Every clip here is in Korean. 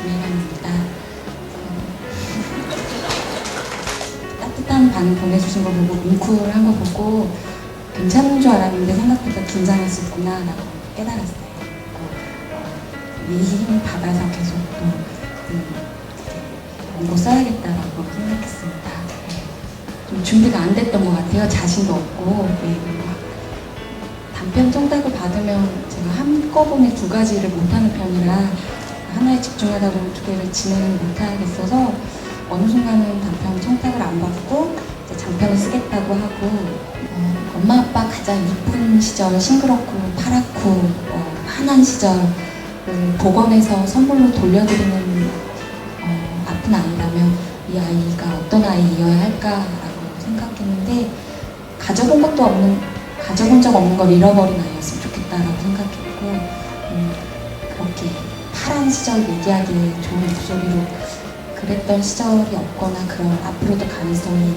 김혜란입니다. 따뜻한 방 보내주신 거 보고 뭉클한 거 보고 괜찮은 줄 알았는데 생각보다 긴장했었구나라고 깨달았어요. 어, 이힘 받아서 계속 또 음, 고 써야겠다라고 생각했습니다. 네. 좀 준비가 안 됐던 것 같아요. 자신도 없고. 네, 단편 청탁을 받으면 제가 한꺼번에 두 가지를 못하는 편이라 집중하다 보면 두 개를 진행을 못하겠어서 어느 순간은 단편 청탁을 안 받고 이제 장편을 쓰겠다고 하고 어, 엄마 아빠 가장 이쁜 시절 싱그럽고 파랗고 어, 환한 시절을 복원해서 선물로 돌려드리는 어, 아픈 아이라면 이 아이가 어떤 아이여야 할까라고 생각했는데 가져본 것도 없는 가져본 적 없는 걸 잃어버린 아이였으면 좋겠다라고 생각했고 음, 그렇게 파란 시절 얘기하기에 좋은 목소리로 그랬던 시절이 없거나 그런 앞으로도 가능성이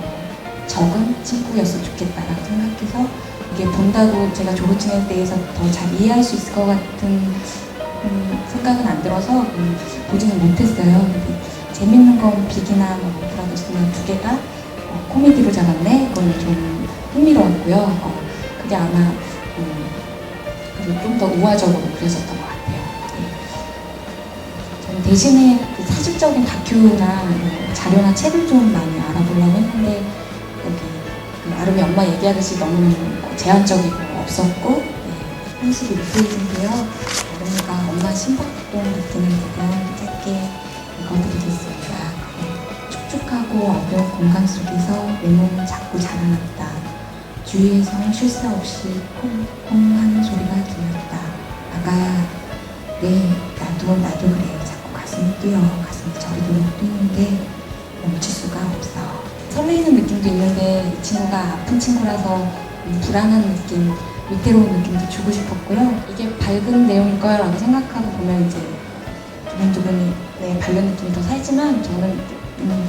어, 적은 친구였으면 좋겠다라고 생각해서 이게 본다고 제가 조루증에 대해서 더 잘 이해할 수 있을 것 같은 음, 생각은 안 들어서 음, 보지는 못했어요. 재밌는 건 빅이나 뭐 브라더스나 두 개가 어, 코미디로 잡았네. 그건 좀 흥미로웠고요. 어, 그게 아마 음, 좀더 우화적으로 그려졌던 것 같아요. 예. 저는 대신에 그 사실적인 다큐나 뭐 자료나 책을 좀 많이 알아보려고 했는데 여기 그 아름이 엄마 얘기하듯이 너무 제한적이고 없었고 예, 현실이 미세해진데요. 아름이가 엄마 심박동 느끼는 부분 짧게 읽어드리겠습니다. 예. 축축하고 어려운 공간 속에서 내 몸은 자꾸 자라났다. 주위에선 쉴새 없이 콩콩 하는 소리가 들렸다. 아가, 네, 나도, 나도 가슴이 뛰어. 가슴이 저리도록 뛰는데 멈출 수가 없어. 설레이는 느낌도 있는데 이 친구가 아픈 친구라서 음, 불안한 느낌, 위태로운 느낌도 주고 싶었고요. 이게 밝은 내용일 거라고 생각하고 보면 이제 두근두근이 네, 밝은 느낌이 더 살지만 저는 음,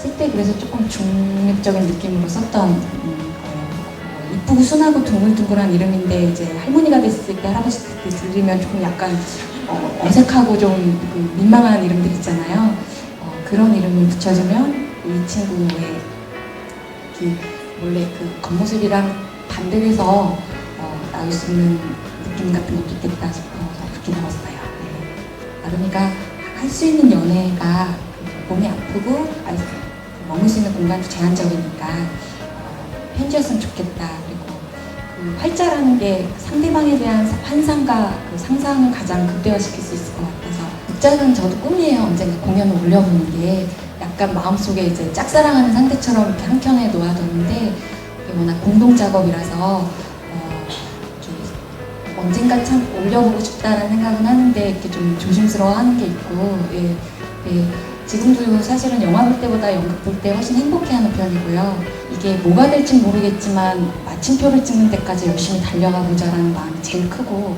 쓸때 그래서 조금 중립적인 느낌으로 썼던 음. 어, 이쁘고 순하고 둥글둥글한 이름인데 이제 할머니가 됐을 때 할아버지 때 들리면 조금 약간 어, 어색하고 좀 그 민망한 이름들 있잖아요. 어, 그런 이름을 붙여주면 이 친구의 그 원래 그 겉모습이랑 반대로 해서 어, 나올 수 있는 느낌 같은 것도 있겠다 싶어서 적었어요. 네. 아름이가 할 수 있는 연애가 몸이 아프고 머물 수 있는 공간도 제한적이니까 어, 편지였으면 좋겠다. 그 활자라는 게 상대방에 대한 환상과 그 상상을 가장 극대화시킬 수 있을 것 같아서 극작은 저도 꿈이에요. 언젠가 공연을 올려보는 게 약간 마음속에 이제 짝사랑하는 상대처럼 이렇게 한 켠에 놓아뒀는데 이게 워낙 공동 작업이라서 어, 언젠가 참 올려보고 싶다는 생각은 하는데 이렇게 좀 조심스러워하는 게 있고 예, 예, 지금도 사실은 영화 볼 때보다 연극 볼 때 훨씬 행복해하는 편이고요. 이게 뭐가 될지 모르겠지만 마침표를 찍는 데까지 열심히 달려가 보자라는 마음이 제일 크고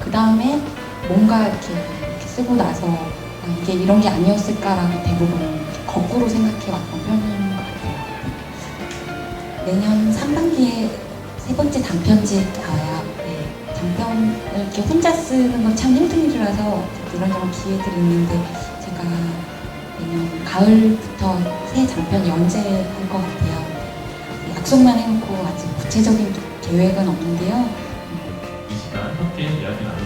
그 다음에 뭔가 이렇게, 이렇게 쓰고 나서 아, 이게 이런 게 아니었을까라고 대부분 거꾸로 생각해 왔던 편인 것 같아요. 내년 3반기에 세 번째 단편집 나와요. 네, 단편을 이렇게 혼자 쓰는 건 참 힘든 일이라서 이런저런 기회들이 있는데 제가 가을부터 새 장편 연재할 것 같아요. 약속만 해놓고 아직 구체적인 계획은 없는데요. 이 시간 함께 이야기 나누고